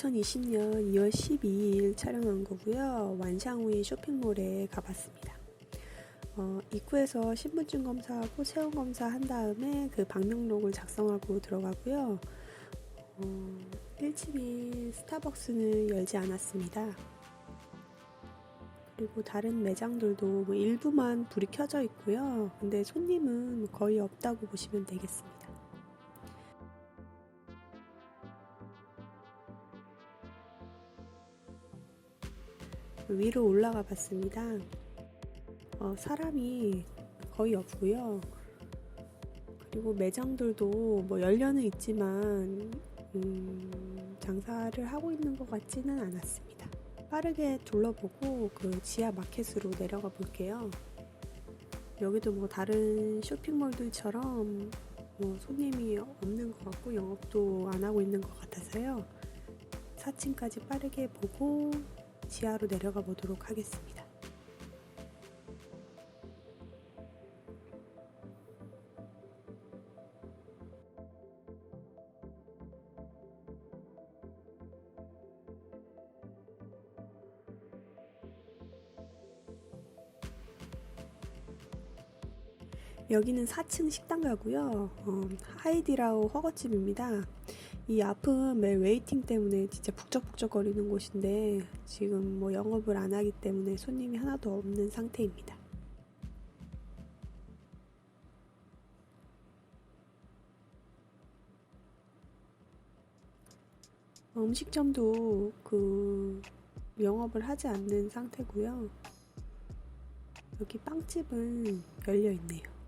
2020년 2월 12일 촬영한 거고요. 완샹우이 쇼핑몰에 가봤습니다. 어, 입구에서 신분증 검사하고 체온 검사 한 다음에 그 방명록을 작성하고 들어가고요. 어, 1층에 스타벅스는 열지 않았습니다. 그리고 다른 매장들도 뭐 일부만 불이 켜져 있고요. 근데 손님은 거의 없다고 보시면 되겠습니다. 위로 올라가 봤습니다. 어, 사람이 거의 없고요. 그리고 매장들도 뭐 열려는 있지만 음, 장사를 하고 있는 것 같지는 않았습니다. 빠르게 둘러보고 그 지하 마켓으로 내려가 볼게요. 여기도 뭐 다른 쇼핑몰들처럼 뭐 손님이 없는 것 같고 영업도 안 하고 있는 것 같아서요. 4층까지 빠르게 보고 지하로 내려가 보도록 하겠습니다. 여기는 4층 식당가고요. 어, 하이디라우 허거집입니다. 이 앞은 매일 웨이팅 때문에 진짜 북적북적거리는 곳인데 지금 뭐 영업을 안 하기 때문에 손님이 하나도 없는 상태입니다. 어, 음식점도 그 영업을 하지 않는 상태고요. 여기 빵집은 열려 있네요.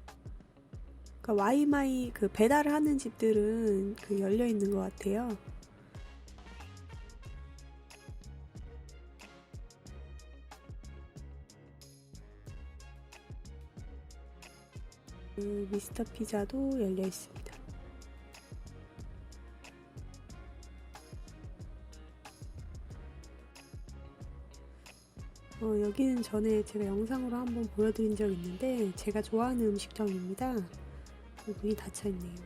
그러니까 와이마이 그 배달을 하는 집들은 그 열려 있는 것 같아요. 그 미스터 피자도 열려 있습니다. 어, 여기는 전에 제가 영상으로 한번 보여드린 적 있는데 제가 좋아하는 음식점입니다. 문이 닫혀 있네요.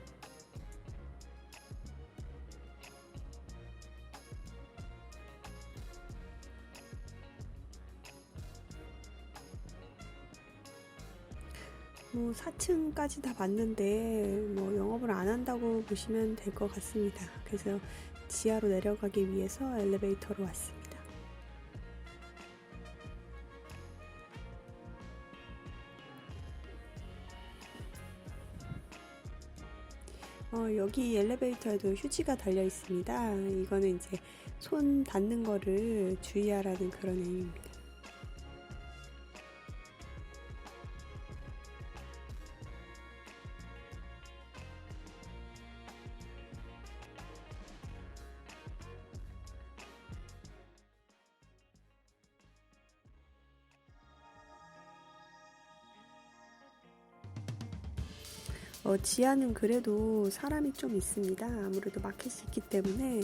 뭐 4층까지 다 봤는데 뭐 영업을 안 한다고 보시면 될 것 같습니다. 그래서 지하로 내려가기 위해서 엘리베이터로 왔습니다. 어, 여기 엘리베이터에도 휴지가 달려 있습니다. 이거는 이제 손 닿는 거를 주의하라는 그런 의미입니다. 어, 지하는 그래도 사람이 좀 있습니다. 아무래도 마켓이 있기 때문에.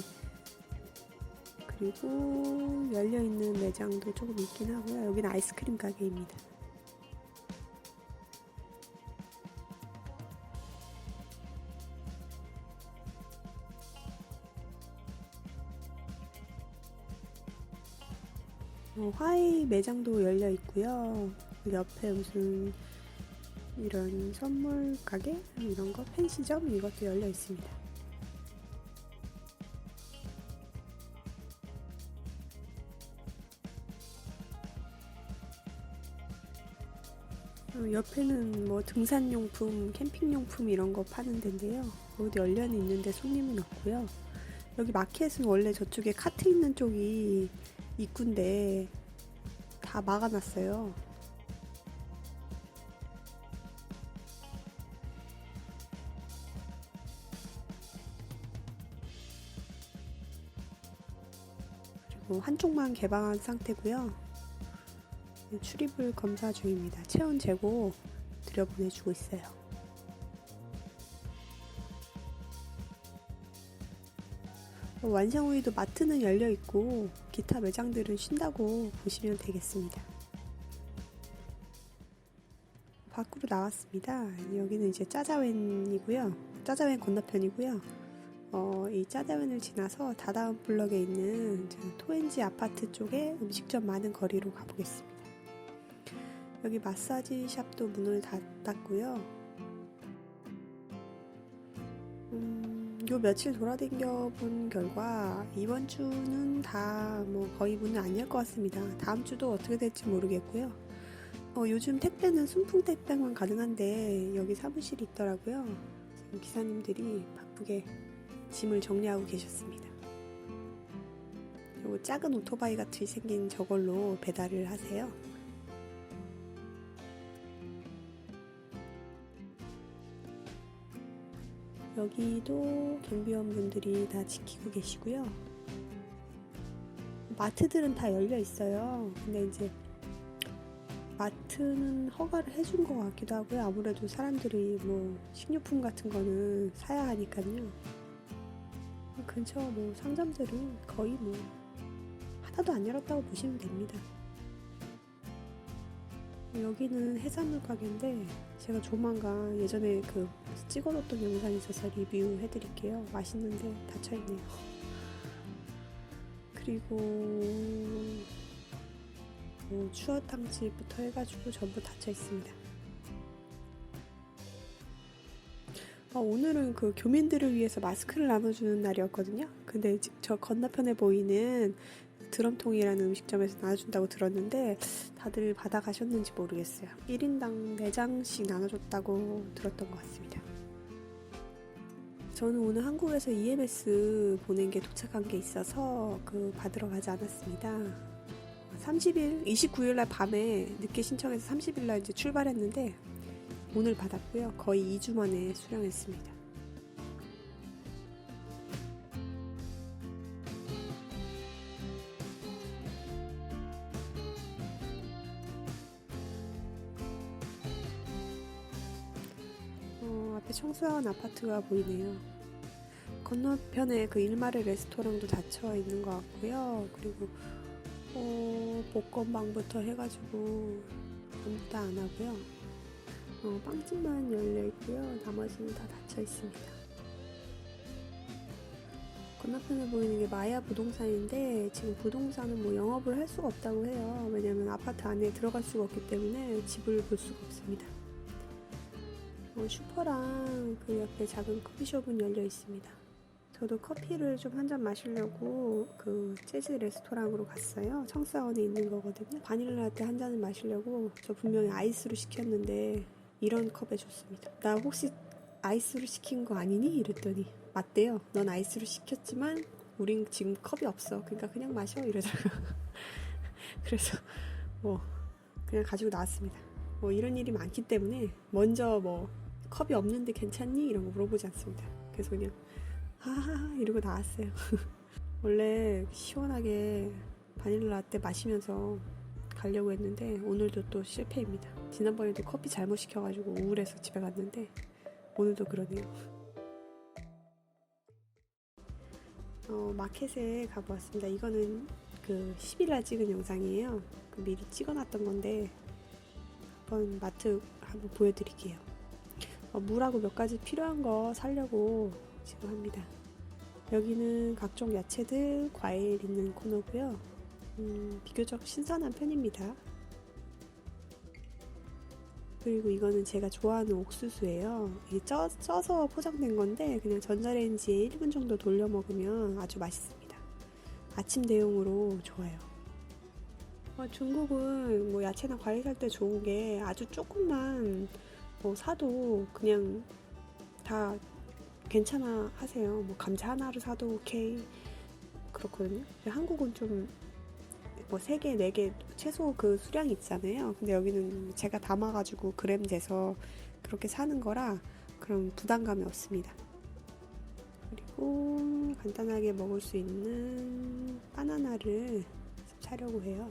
그리고 열려있는 매장도 조금 있긴 하고요. 여기는 아이스크림 가게입니다. 어, 화이 매장도 열려 있고요. 옆에 무슨 이런 선물 가게 이런 거 펜시점 이것도 열려 있습니다. 어, 옆에는 뭐 등산용품, 캠핑용품 이런 거 파는 데인데요. 어디 열려는 있는데 손님은 없고요. 여기 마켓은 원래 저쪽에 카트 있는 쪽이 입구인데 다 막아놨어요. 한쪽만 개방한 상태고요. 출입을 검사 중입니다. 체온 재고 들여보내주고 있어요. 완성우이도 마트는 열려 있고 기타 매장들은 쉰다고 보시면 되겠습니다. 밖으로 나왔습니다. 여기는 이제 짜자웬이고요. 짜자웬 건너편이고요. 어, 이 짜다면을 지나서 다다음 블럭에 있는 토엔지 아파트 쪽에 음식점 많은 거리로 가보겠습니다. 여기 마사지 샵도 문을 닫았고요. 음, 요 며칠 돌아다녀 본 결과 이번 주는 다 뭐 거의 안열 것 같습니다. 다음 주도 어떻게 될지 모르겠고요. 어, 요즘 택배는 순풍 택배만 가능한데 여기 사무실이 있더라고요. 기사님들이 바쁘게 짐을 정리하고 계셨습니다. 그리고 작은 오토바이 같이 생긴 저걸로 배달을 하세요. 여기도 경비원분들이 다 지키고 계시고요. 마트들은 다 열려 있어요. 근데 이제 마트는 허가를 해준 것 같기도 하고요. 아무래도 사람들이 뭐 식료품 같은 거는 사야 하니까요. 근처 뭐 상점들은 거의 뭐 하나도 안 열었다고 보시면 됩니다. 여기는 해산물 가게인데 제가 조만간 예전에 그 찍어뒀던 영상이 있어서 리뷰해 드릴게요. 맛있는데 닫혀있네요. 그리고 뭐 추어탕집부터 해가지고 전부 닫혀 있습니다. 어, 오늘은 그 교민들을 위해서 마스크를 나눠주는 날이었거든요. 근데 저 건너편에 보이는 드럼통이라는 음식점에서 나눠준다고 들었는데 다들 받아가셨는지 모르겠어요. 1인당 4장씩 나눠줬다고 들었던 것 같습니다. 저는 오늘 한국에서 EMS 보낸 게 도착한 게 있어서 그 받으러 가지 않았습니다. 30일, 29일 날 밤에 늦게 신청해서 30일 날 이제 출발했는데 오늘 받았고요. 거의 2주 만에 수령했습니다. 어, 앞에 청소한 아파트가 보이네요. 건너편에 그 일마르 레스토랑도 닫혀 있는 것 같고요. 그리고 어, 복권방부터 해가지고 다안 하고요. 어, 빵집만 열려 있고요. 나머지는 다 닫혀 있습니다. 건너편에 보이는 게 마야 부동산인데 지금 부동산은 뭐 영업을 할 수가 없다고 해요. 왜냐면 아파트 안에 들어갈 수가 없기 때문에 집을 볼 수가 없습니다. 어, 슈퍼랑 그 옆에 작은 커피숍은 열려 있습니다. 저도 커피를 좀 한 잔 마시려고 그 재즈 레스토랑으로 갔어요. 청사원에 있는 거거든요. 바닐라 라떼 한 잔을 마시려고 저 분명히 아이스로 시켰는데 이런 컵에 줬습니다. 나 혹시 아이스로 시킨 거 아니니? 이랬더니 맞대요. 넌 아이스로 시켰지만 우린 지금 컵이 없어. 그러니까 그냥 마셔 이러더라고. 그래서 뭐 그냥 가지고 나왔습니다. 뭐 이런 일이 많기 때문에 먼저 뭐 컵이 없는데 괜찮니? 이런 거 물어보지 않습니다. 그래서 그냥 하하하 이러고 나왔어요. 원래 시원하게 바닐라 라떼 마시면서 가려고 했는데 오늘도 또 실패입니다. 지난번에도 커피 잘못 시켜가지고 우울해서 집에 갔는데 오늘도 그러네요. 어, 마켓에 가보았습니다. 이거는 그 10일날 찍은 영상이에요. 그 미리 찍어놨던 건데 한번 마트 한번 보여드릴게요. 어, 물하고 몇 가지 필요한 거 사려고 지금 합니다. 여기는 각종 야채들, 과일 있는 코너고요. 음, 비교적 신선한 편입니다. 그리고 이거는 제가 좋아하는 옥수수예요. 이게 쪄, 쪄서 포장된 건데 그냥 전자레인지에 1분 정도 돌려 먹으면 아주 맛있습니다. 아침 대용으로 좋아요. 어, 중국은 뭐 야채나 과일 살 때 좋은 게 아주 조금만 뭐 사도 그냥 다 괜찮아 하세요. 뭐 감자 하나를 사도 오케이 그렇거든요. 한국은 좀 뭐 3개, 4개 최소 그 수량이 있잖아요. 근데 여기는 제가 담아가지고 그램 재서 그렇게 사는 거라 그런 부담감이 없습니다. 그리고 간단하게 먹을 수 있는 바나나를 사려고 해요.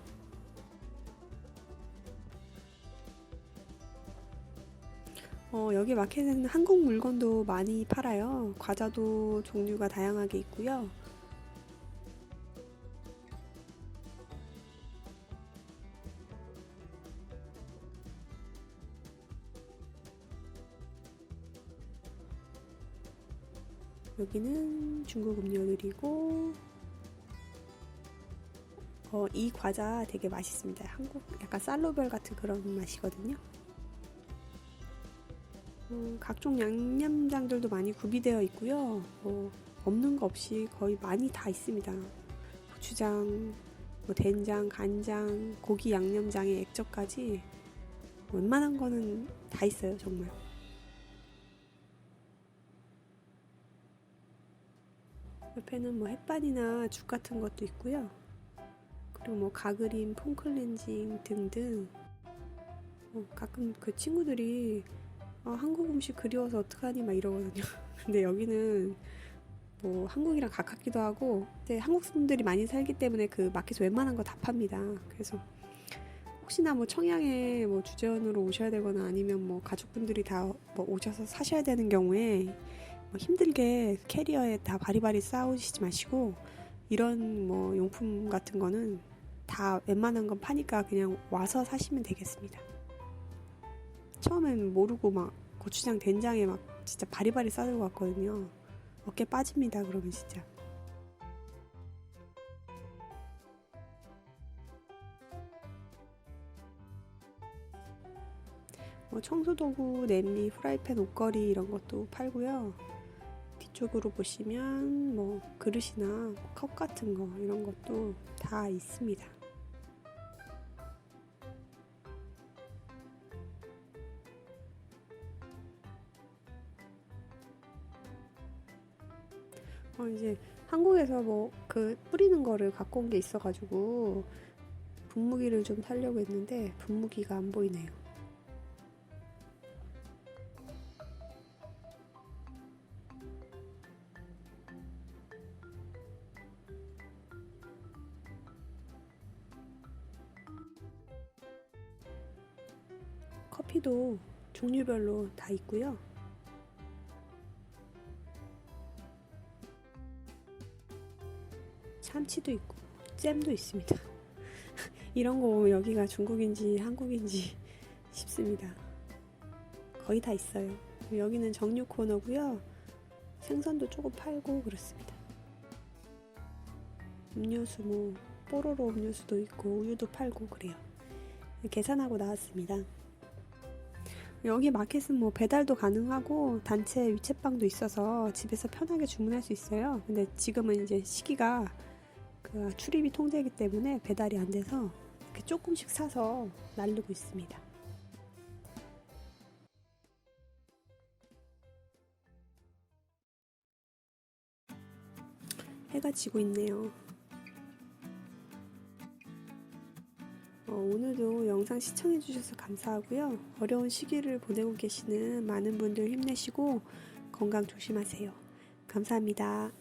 어, 여기 마켓에는 한국 물건도 많이 팔아요. 과자도 종류가 다양하게 있고요. 여기는 중국 음료들이고 어, 이 과자 되게 맛있습니다. 한국 약간 쌀로별 같은 그런 맛이거든요. 음, 각종 양념장들도 많이 구비되어 있고요. 뭐 없는 거 없이 거의 많이 다 있습니다. 고추장, 뭐 된장, 간장, 고기 양념장에 액젓까지 웬만한 거는 다 있어요, 정말. 옆에는 뭐 햇반이나 죽 같은 것도 있고요. 그리고 뭐 가그린, 폼클렌징 등등. 어, 가끔 그 친구들이 어, 한국 음식 그리워서 어떡하니 막 이러거든요. 근데 여기는 뭐 한국이랑 가깝기도 하고 근데 한국 분들이 많이 살기 때문에 그 마켓에 웬만한 거 다 팝니다. 그래서 혹시나 뭐 청양에 뭐 주재원으로 오셔야 되거나 아니면 뭐 가족분들이 다 뭐 오셔서 사셔야 되는 경우에 뭐 힘들게 캐리어에 다 바리바리 싸우시지 마시고 이런 뭐 용품 같은 거는 다 웬만한 건 파니까 그냥 와서 사시면 되겠습니다. 처음엔 모르고 막 고추장 된장에 막 진짜 바리바리 싸들고 왔거든요. 어깨 빠집니다. 그러면 진짜. 뭐 청소도구, 냄비, 프라이팬, 옷걸이 이런 것도 팔고요. 뒤쪽으로 보시면 뭐 그릇이나 컵 같은 거 이런 것도 다 있습니다. 어, 이제 한국에서 뭐 그 뿌리는 거를 갖고 온 게 있어가지고 분무기를 좀 사려고 했는데 분무기가 안 보이네요. 커피도 종류별로 다 있고요. 참치도 있고 잼도 있습니다. 이런 거 보면 여기가 중국인지 한국인지 싶습니다. 거의 다 있어요. 여기는 정육 코너고요. 생선도 조금 팔고 그렇습니다. 음료수 뭐 뽀로로 음료수도 있고 우유도 팔고 그래요. 계산하고 나왔습니다. 여기 마켓은 뭐 배달도 가능하고 단체 위챗방도 있어서 집에서 편하게 주문할 수 있어요. 근데 지금은 이제 시기가 그 출입이 통제이기 때문에 배달이 안 돼서 이렇게 조금씩 사서 나르고 있습니다. 해가 지고 있네요. 어, 오늘도 영상 시청해주셔서 감사하고요. 어려운 시기를 보내고 계시는 많은 분들 힘내시고 건강 조심하세요. 감사합니다.